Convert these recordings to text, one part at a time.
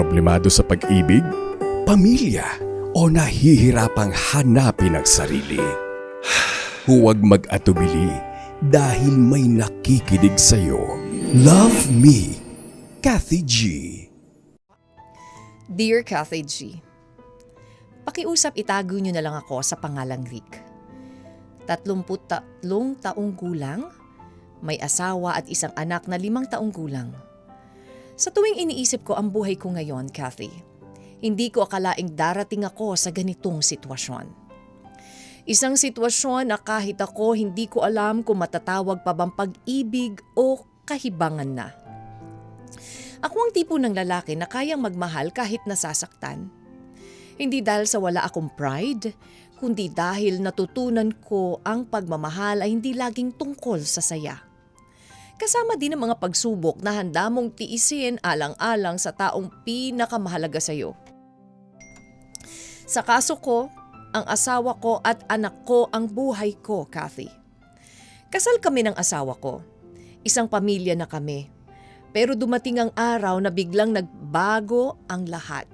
problemado sa pag-ibig, pamilya o nahihirapang hanapin ang sarili. Huwag mag-atubili dahil may nakikinig sa'yo. Love me, Kathy G. Dear Kathy G, Pakiusap itago niyo na lang ako sa pangalang Rick. 33 taong gulang, may asawa at isang anak na limang taong gulang. Sa tuwing iniisip ko ang buhay ko ngayon, Kathy, hindi ko akalaing darating ako sa ganitong sitwasyon. Isang sitwasyon na kahit ako hindi ko alam kung matatawag pa bang pag-ibig o kahibangan na. Ako ang tipo ng lalaki na kayang magmahal kahit nasasaktan. Hindi dahil sa wala akong pride, kundi dahil natutunan ko ang pagmamahal ay hindi laging tungkol sa saya. Kasama din ang mga pagsubok na handa mong tiisin alang-alang sa taong pinakamahalaga sa iyo. Sa kaso ko, ang asawa ko at anak ko ang buhay ko, Kathy. Kasal kami ng asawa ko. Isang pamilya na kami. Pero dumating ang araw na biglang nagbago ang lahat.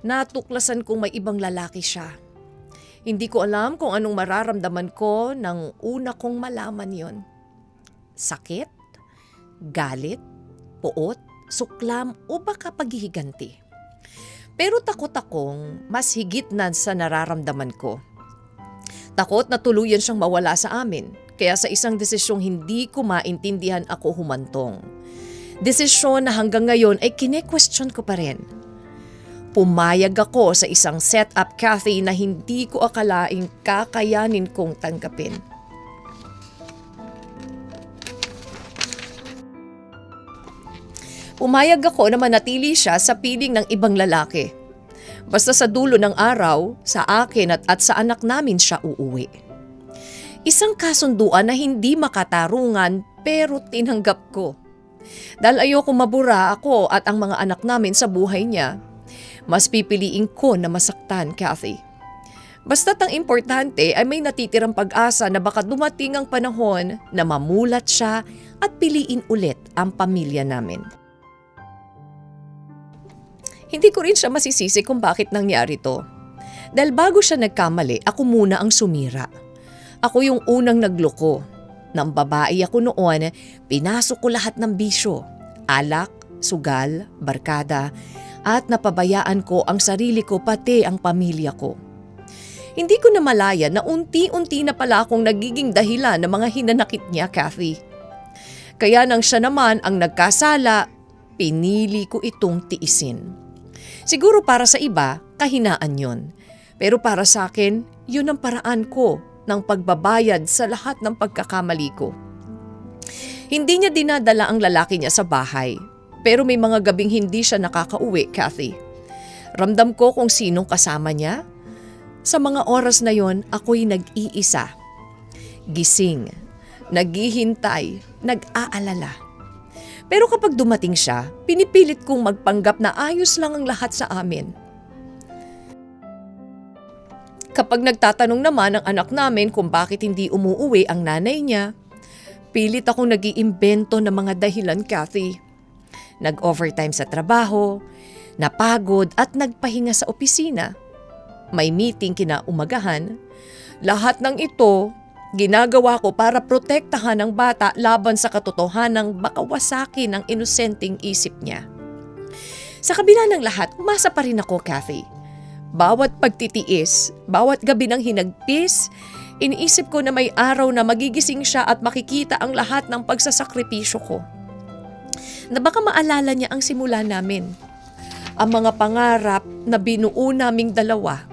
Natuklasan kong may ibang lalaki siya. Hindi ko alam kung anong mararamdaman ko nang una kong malaman yon. Sakit? Galit? Puot? Suklam? O baka paghihiganti? Pero takot akong mas higit na sa nararamdaman ko. Takot na tuluyan siyang mawala sa amin. Kaya sa isang desisyong hindi ko maintindihan ako humantong. Desisyon na hanggang ngayon ay kine-question ko pa rin. Pumayag ako sa isang setup Kathy na hindi ko akalaing kakayanin kong tanggapin. Pumayag ako na manatili siya sa piling ng ibang lalaki. Basta sa dulo ng araw, sa akin at, at sa anak namin siya uuwi. Isang kasunduan na hindi makatarungan pero tinanggap ko. Dahil ayoko mabura ako at ang mga anak namin sa buhay niya, mas pipiliin ko na masaktan, Kathy. Basta't ang importante ay may natitirang pag-asa na baka dumating ang panahon na mamulat siya at piliin ulit ang pamilya namin. Hindi ko rin siya masisisi kung bakit nangyari to. Dahil bago siya nagkamali, ako muna ang sumira. Ako yung unang nagloko. Nang babae ako noon, pinasok ko lahat ng bisyo. Alak, sugal, barkada, at napabayaan ko ang sarili ko pati ang pamilya ko. Hindi ko na malaya na unti-unti na pala akong nagiging dahilan ng mga hinanakit niya, Kathy. Kaya nang siya naman ang nagkasala, pinili ko itong tiisin. Siguro para sa iba, kahinaan yon. Pero para sa akin, yun ang paraan ko ng pagbabayad sa lahat ng pagkakamali ko. Hindi niya dinadala ang lalaki niya sa bahay, pero may mga gabing hindi siya nakakauwi, Kathy. Ramdam ko kung sinong kasama niya. Sa mga oras na yon, ako'y nag-iisa. Gising, naghihintay, nag-aalala. Pero kapag dumating siya, pinipilit kong magpanggap na ayos lang ang lahat sa amin. Kapag nagtatanong naman ang anak namin kung bakit hindi umuuwi ang nanay niya, pilit akong nag-iimbento ng mga dahilan, Kathy. Nag-overtime sa trabaho, napagod at nagpahinga sa opisina. May meeting kinaumagahan. Lahat ng ito, ginagawa ko para protektahan ang bata laban sa katotohanang baka wasakin ang inosenteng isip niya. Sa kabila ng lahat, umasa pa rin ako, Kathy. Bawat pagtitiis, bawat gabi ng hinagpis, iniisip ko na may araw na magigising siya at makikita ang lahat ng pagsasakripisyo ko. Na baka maalala niya ang simula namin. Ang mga pangarap na binuo naming dalawa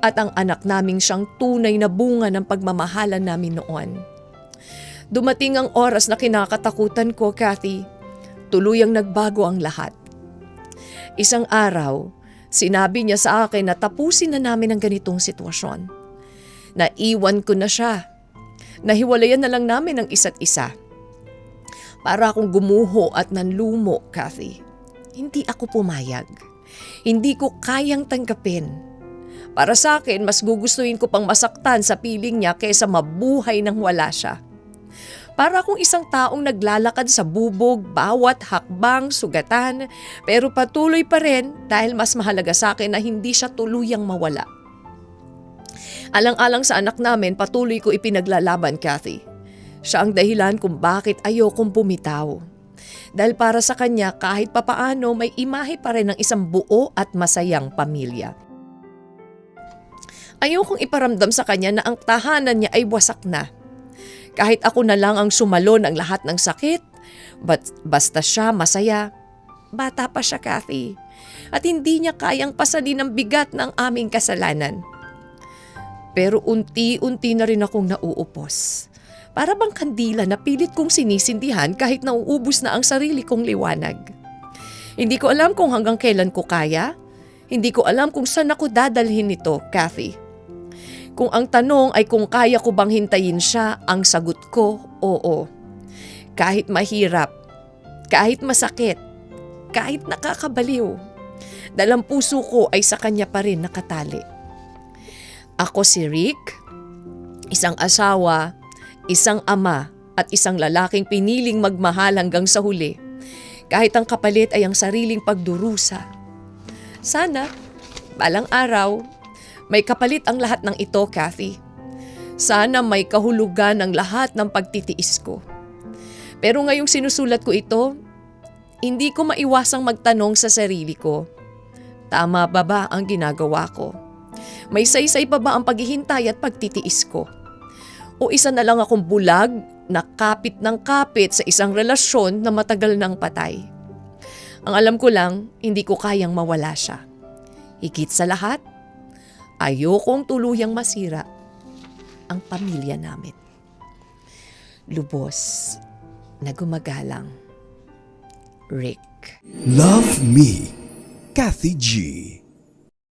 at ang anak naming siyang tunay na bunga ng pagmamahalan namin noon. Dumating ang oras na kinakatakutan ko, Kathy. Tuluyang nagbago ang lahat. Isang araw, sinabi niya sa akin na tapusin na namin ang ganitong sitwasyon. Naiwan ko na siya. Nahiwalayan na lang namin ang isa't isa. Para akong gumuho at nanlumo, Kathy. Hindi ako pumayag. Hindi ko kayang tanggapin. Para sa akin, mas gugustuhin ko pang masaktan sa piling niya kaysa mabuhay nang wala siya. Para akong isang taong naglalakad sa bubog, bawat hakbang, sugatan, pero patuloy pa rin dahil mas mahalaga sa akin na hindi siya tuluyang mawala. Alang-alang sa anak namin, patuloy ko ipinaglalaban, Kathy. Siya ang dahilan kung bakit ayokong bumitaw. Dahil para sa kanya, kahit papaano, may imahe pa rin ng isang buo at masayang pamilya. Ayokong iparamdam sa kanya na ang tahanan niya ay wasak na. Kahit ako na lang ang sumalo ng lahat ng sakit, but basta siya masaya. Bata pa siya, Kathy. At hindi niya kayang pasalin ang bigat ng aming kasalanan. Pero unti-unti na rin akong nauupos. Para bang kandila na pilit kong sinisindihan kahit nauubos na ang sarili kong liwanag. Hindi ko alam kung hanggang kailan ko kaya. Hindi ko alam kung saan ako dadalhin nito, Kathy. Kung ang tanong ay kung kaya ko bang hintayin siya, ang sagot ko, oo. Kahit mahirap, kahit masakit, kahit nakakabaliw. Dahil ang puso ko ay sa kanya pa rin nakatali. Ako si Rick, isang asawa, isang ama at isang lalaking piniling magmahal hanggang sa huli. Kahit ang kapalit ay ang sariling pagdurusa. Sana, balang araw, may kapalit ang lahat ng ito, Kathy. Sana may kahulugan ang lahat ng pagtitiis ko. Pero ngayong sinusulat ko ito, hindi ko maiwasang magtanong sa sarili ko. Tama ba ba ang ginagawa ko? May saysay pa ba ang paghihintay at pagtitiis ko? O isa na lang akong bulag na kapit ng kapit sa isang relasyon na matagal nang patay? Ang alam ko lang, hindi ko kayang mawala siya. Higit sa lahat, ayokong tuluyang masira ang pamilya namin. Lubos na gumagalang. Rick. Love Me, Kathy G.